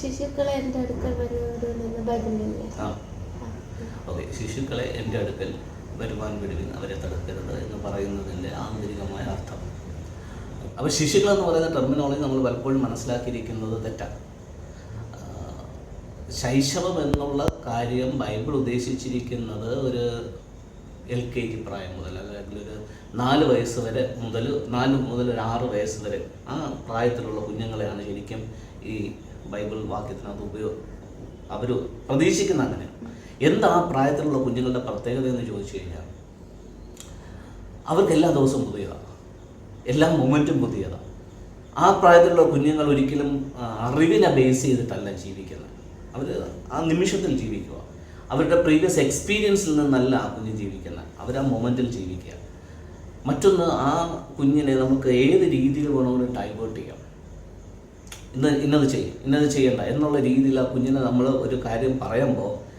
ശിശുക്കളെ എന്റെ അടുക്കൽ വരുന്നതിൽ ആ. ഓക്കെ. ശിശുക്കളെ എന്റെ അടുക്കൽ വരുവാൻ വിടുവിൻ അവരെ തടുക്കരുത് എന്ന് പറയുന്നതിന്റെ ആന്തരികമായ അർത്ഥം. അപ്പോൾ ശിശുക്കൾ എന്ന് പറയുന്ന ടെർമിനോളജി നമ്മൾ പലപ്പോഴും മനസ്സിലാക്കിയിരിക്കുന്നത് തെറ്റാണ്. ശൈശവം എന്നുള്ള കാര്യം ബൈബിൾ ഉദ്ദേശിച്ചിരിക്കുന്നത് ഒരു എൽ കെ ജി പ്രായം മുതൽ അല്ലെങ്കിൽ ഒരു നാല് വയസ്സ് വരെ മുതൽ നാല് മുതൽ ഒരു ആറ് വയസ്സ് വരെ ആ പ്രായത്തിലുള്ള കുഞ്ഞുങ്ങളെയാണ് ശരിക്കും ഈ ബൈബിൾ വാക്യത്തിനകത്ത് ഉപയോഗ അവർ പ്രതീക്ഷിക്കുന്ന അങ്ങനെ. എന്താ ആ പ്രായത്തിലുള്ള കുഞ്ഞുങ്ങളുടെ പ്രത്യേകത എന്ന് ചോദിച്ചു കഴിഞ്ഞാൽ അവർക്ക് എല്ലാ ദിവസവും പുതിയതാണ് എല്ലാ മൊമെന്റും പുതിയതാണ് ആ പ്രായത്തിലുള്ള കുഞ്ഞുങ്ങൾ ഒരിക്കലും അറിവിനെ ബേസ് ചെയ്തിട്ടല്ല ജീവിക്കുന്നത്. അവർ ആ നിമിഷത്തിൽ ജീവിക്കുക. അവരുടെ പ്രീവിയസ് എക്സ്പീരിയൻസിൽ നിന്നല്ല ആ കുഞ്ഞ് ജീവിക്കുന്നത്. അവർ ആ മൊമെന്റിൽ ജീവിക്കുക. മറ്റൊന്ന് ആ കുഞ്ഞിനെ നമുക്ക് ഏത് രീതിയിൽ വേണമെങ്കിലും ഡൈവേർട്ട് ചെയ്യാം. ഇന്ന് ഇന്നത് ചെയ്യും ഇന്നത് ചെയ്യണ്ട എന്നുള്ള രീതിയിൽ ആ കുഞ്ഞിനെ നമ്മൾ ഒരു കാര്യം പറയുമ്പോൾ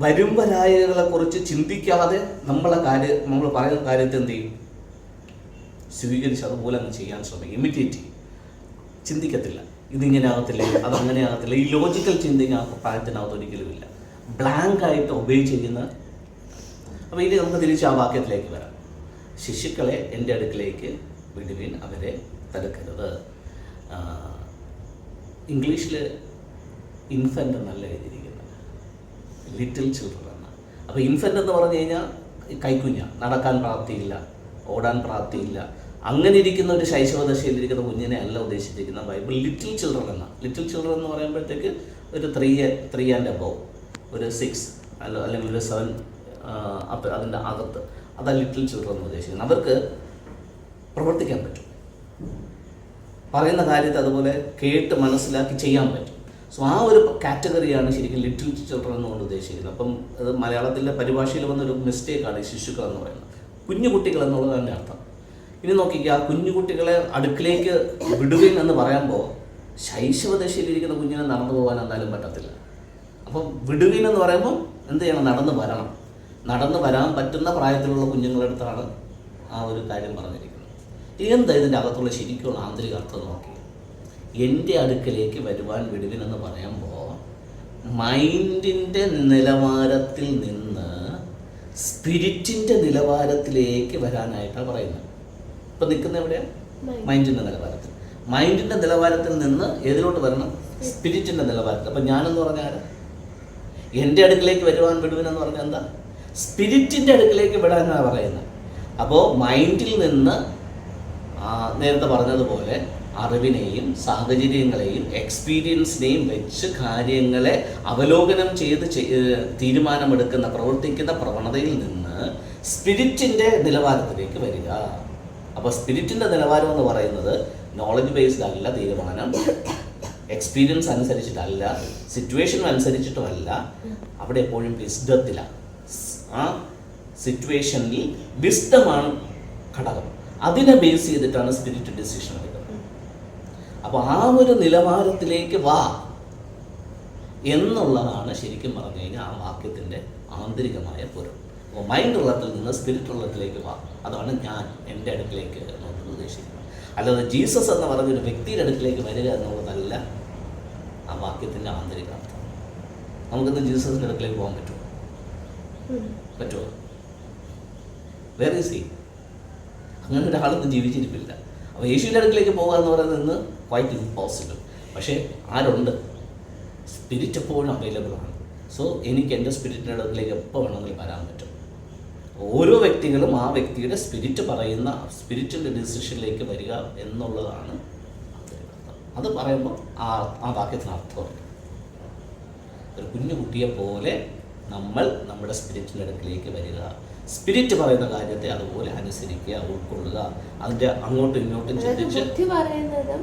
വരും ചിന്തിക്കാതെ നമ്മളെ കാര്യം നമ്മൾ പറയുന്ന കാര്യത്തെ എന്ത് ചെയ്യും? സ്വീകരിച്ച് അതുപോലെ അങ്ങ് ചെയ്യാൻ ശ്രമിക്കും. ചെയ്യും. ചിന്തിക്കത്തില്ല. ഇതിങ്ങനെ ആകത്തില്ല അതങ്ങനെ ആകത്തില്ല. ഈ ലോജിക്കൽ ചിന്തിങ് ആ പ്രായത്തിനകത്ത് ഒരിക്കലും ഇല്ല. ബ്ലാങ്ക് ആയിട്ട് ഒബേ ചെയ്യുന്ന അപ്പോൾ ഇനി നമുക്ക് തിരിച്ച് ആ വാക്യത്തിലേക്ക് വരാം. ശിശുക്കളെ എന്റെ അടുക്കിലേക്ക് വിടുവിൻ അവരെ തടുക്കരുത്. ഇംഗ്ലീഷിൽ ഇൻഫന്റ് എന്നല്ല എഴുതിയിരിക്കുന്നത്. ലിറ്റിൽ ചിൽഡ്രൻ എന്നാണ്. അപ്പോൾ ഇൻഫന്റ് എന്ന് പറഞ്ഞു കഴിഞ്ഞാൽ കൈക്കുഞ്ഞ. നടക്കാൻ പ്രാപ്തിയില്ല ഓടാൻ പ്രാപ്തിയില്ല. അങ്ങനെ ഇരിക്കുന്ന ഒരു ശൈശവദശയിലിരിക്കുന്ന കുഞ്ഞിനെ അല്ല ഉദ്ദേശിച്ചിരിക്കുന്ന ബൈബിൾ. ലിറ്റിൽ ചിൽഡ്രൻ എന്നാണ് ലിറ്റിൽ ചിൽഡ്രൻ എന്ന് പറയുമ്പോഴത്തേക്ക് ഒരു ത്രീ ത്രീ ആൻഡ് അബവ് ഒരു സിക്സ് അല്ല അല്ലെങ്കിൽ ഒരു സെവൻ അപ്പം അതിന്റെ അകത്ത്. അതാണ് ലിറ്റിൽ ചിൽഡ്രൻ എന്ന് ഉദ്ദേശിക്കുന്നത്. അവർക്ക് പ്രവർത്തിക്കാൻ പറ്റും. പറയുന്ന കാര്യത്തെ അതുപോലെ കേട്ട് മനസ്സിലാക്കി ചെയ്യാൻ പറ്റും. സോ ആ ഒരു കാറ്റഗറിയാണ് ശരിക്കും ലിറ്റിൽ ചിൽഡ്രൻ എന്നുകൊണ്ട് ഉദ്ദേശിക്കുന്നത്. അപ്പം അത് മലയാളത്തിലെ പരിഭാഷയിൽ വന്നൊരു മിസ്റ്റേക്കാണ് ഈ ശിശുക്കൾ എന്ന് പറയുന്നത്. കുഞ്ഞു കുട്ടികൾ എന്നുള്ളത് തന്നെ അർത്ഥം. ഇനി നോക്കിക്കുക ആ കുഞ്ഞു കുട്ടികളെ അടുക്കിലേക്ക് വിടുവിൻ എന്ന് പറയുമ്പോൾ ശൈശവദശയിലിരിക്കുന്ന കുഞ്ഞിനെ നടന്നു പോകാൻ എന്തായാലും പറ്റത്തില്ല. അപ്പം വിടുവിൻ എന്ന് പറയുമ്പോൾ എന്ത് ചെയ്യണം? നടന്ന് വരണം. നടന്ന് വരാൻ പറ്റുന്ന പ്രായത്തിലുള്ള കുഞ്ഞുങ്ങളുടെ അടുത്താണ് ആ ഒരു കാര്യം പറഞ്ഞിരിക്കുന്നത്. എന്താ ഇതിന്റെ അകത്തുള്ള ശരിക്കുള്ള ആന്തരിക അർത്ഥം നോക്കി? എന്റെ അടുക്കലേക്ക് വരുവാൻ വിടുവിനെന്ന് പറയുമ്പോൾ മൈൻഡിന്റെ നിലവാരത്തിൽ നിന്ന് സ്പിരിറ്റിന്റെ നിലവാരത്തിലേക്ക് വരാനായിട്ടാണ് പറയുന്നത്. ഇപ്പം നിൽക്കുന്ന എവിടെയാണ്. മൈൻഡിന്റെ നിലവാരത്തിൽ. മൈൻഡിന്റെ നിലവാരത്തിൽ നിന്ന് ഏതിലോട്ട് വരണം? സ്പിരിറ്റിന്റെ നിലവാരത്തിൽ. അപ്പം ഞാനെന്ന് പറഞ്ഞാൽ എന്റെ അടുക്കിലേക്ക് വരുവാൻ വിടുവിനെന്ന് പറഞ്ഞാൽ എന്താ? സ്പിരിറ്റിന്റെ അടുക്കിലേക്ക് വിടാനാണ് പറയുന്നത്. അപ്പോൾ മൈൻഡിൽ നിന്ന് നേരത്തെ പറഞ്ഞതുപോലെ അറിവിനെയും സാഹചര്യങ്ങളെയും എക്സ്പീരിയൻസിനെയും വെച്ച് കാര്യങ്ങളെ അവലോകനം ചെയ്ത് തീരുമാനമെടുക്കുന്ന പ്രവർത്തിക്കുന്ന പ്രവണതയിൽ നിന്ന് സ്പിരിറ്റിന്റെ നിലവാരത്തിലേക്ക് വരിക. അപ്പോൾ സ്പിരിറ്റിന്റെ നിലവാരം എന്ന് പറയുന്നത് നോളജ് ബേസ്ഡ് അല്ല തീരുമാനം. എക്സ്പീരിയൻസ് അനുസരിച്ചിട്ടല്ല സിറ്റുവേഷൻ അനുസരിച്ചിട്ടുമല്ല. അവിടെ എപ്പോഴും വിസ്ഡത്തിലാണ് ആ സിറ്റുവേഷനിൽ വിസ്ഡമാണ് ഘടകം. അതിനെ ബേസ് ചെയ്തിട്ടാണ് സ്പിരിറ്റ് ഡിസിഷൻ എടുക്കുന്നത്. അപ്പോൾ ആ ഒരു നിലവാരത്തിലേക്ക് വാ എന്നുള്ളതാണ് ശരിക്കും പറഞ്ഞു കഴിഞ്ഞാൽ ആ വാക്യത്തിന്റെ ആന്തരികമായ പൊരുൾ. അപ്പോൾ മൈൻഡ് ഉള്ളത്തിൽ നിന്ന് സ്പിരിറ്റ് ഉള്ളത്തിലേക്ക് വാ. അതാണ് ഞാൻ എന്റെ അടുക്കിലേക്ക് നോക്കുന്നത് ഉദ്ദേശിക്കുന്നത്. അല്ലാതെ ജീസസ് എന്ന് പറഞ്ഞ ഒരു വ്യക്തിയുടെ അടുക്കിലേക്ക് വരിക എന്നുള്ളതല്ല ആ വാക്യത്തിന്റെ ആന്തരിക അർത്ഥം നമുക്കിന്ന് ജീസസിന്റെ അടുക്കിലേക്ക് പോകാൻ പറ്റുമോ. പറ്റുമോ? വേറെ സി അങ്ങനെ ഒരാളൊന്നും ജീവിച്ചിരിപ്പില്ല. അപ്പോൾ യേശുവിന്റെ അടുക്കിലേക്ക് പോകുക എന്ന് പറയുന്നത് ഇന്ന് ക്വൈറ്റ് ഇമ്പോസിബിൾ പക്ഷേ ആരുണ്ട്? സ്പിരിറ്റ് എപ്പോഴും അവൈലബിൾ ആണ്. സോ എനിക്ക് എന്റെ സ്പിരിറ്റിന്റെ അടുക്കിലേക്ക് എപ്പോൾ വേണമെങ്കിലും വരാൻ പറ്റും. ഓരോ വ്യക്തികളും ആ വ്യക്തിയുടെ സ്പിരിറ്റ് പറയുന്ന സ്പിരിറ്റിന്റെ ഡിസിഷനിലേക്ക് വരിക എന്നുള്ളതാണ് അത് പറയുമ്പോൾ ആ ആ വാക്യത്തിന് അർത്ഥമുണ്ട് ഒരു കുഞ്ഞു കുട്ടിയെ പോലെ നമ്മൾ നമ്മുടെ സ്പിരിറ്റിന്റെ അടുക്കിലേക്ക് വരിക സ്പിരിറ്റ് പറയുന്ന കാര്യത്തെ അതുപോലെ അനുസരിക്കുക ഉൾക്കൊള്ളുക അതിന്റെ അങ്ങോട്ടും ഇങ്ങോട്ടും ചിന്തിച്ച് ബുദ്ധി പറയുന്നതും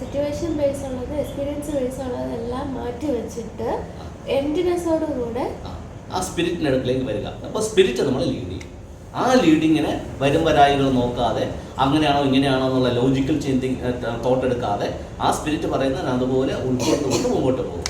സിറ്റുവേഷൻ ബേസ് ഉള്ളത് എക്സ്പീരിയൻസ് ബേസ് ഉള്ളതെല്ലാം മാറ്റി വെച്ചിട്ട്. എംറ്റിനെസ്സോടുകൂടെ ആ, സ്പിരിറ്റിന്റെ അടുക്കിലേക്ക് വരിക. അപ്പോൾ സ്പിരിറ്റ് നമ്മൾ ലീഡ് ചെയ്യും. ആ ലീഡിങ്ങിനെ വരും വരായികൾ നോക്കാതെ അങ്ങനെയാണോ ഇങ്ങനെയാണോ എന്നുള്ള ലോജിക്കൽ ചിന്തി തോട്ടെടുക്കാതെ ആ സ്പിരിറ്റ് പറയുന്നതിന് അതുപോലെ ഉൾക്കൊണ്ടുകൊണ്ട് മുമ്പോട്ട് പോകും